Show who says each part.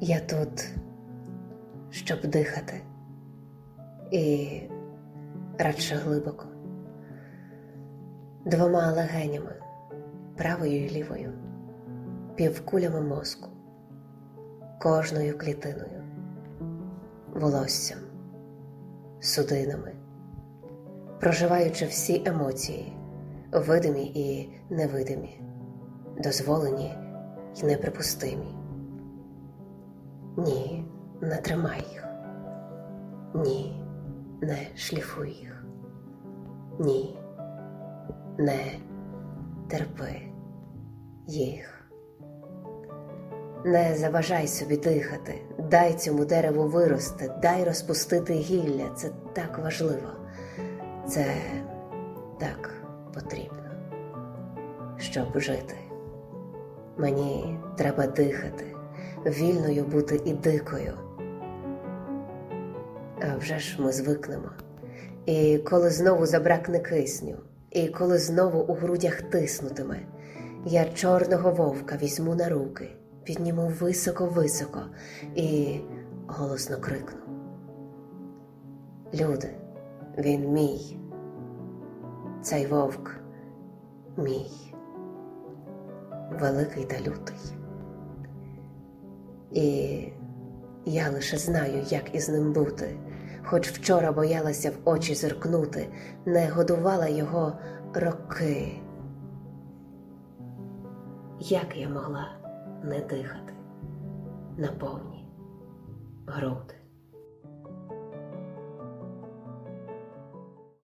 Speaker 1: Я тут, щоб дихати, і радше глибоко, двома легенями, правою і лівою, півкулями мозку, кожною клітиною, волоссям, судинами, проживаючи всі емоції, видимі і невидимі, дозволені й неприпустимі. Не тримай їх. Ні, не шліфуй їх. Ні, не терпи їх. Не заважай собі дихати, дай цьому дереву вирости, дай розпустити гілля. Це так важливо. Це так потрібно, щоб жити. Мені треба дихати, вільною бути і дикою. А вже ж ми звикнемо. І коли знову забракне кисню, і коли знову у грудях тиснутиме, я чорного вовка візьму на руки, підніму високо-високо і голосно крикну. Люди, він мій, цей вовк мій, великий та лютий. І я лише знаю, як із ним бути, хоч вчора боялася в очі зиркнути, не годувала його роки. Як я могла не дихати на повні груди?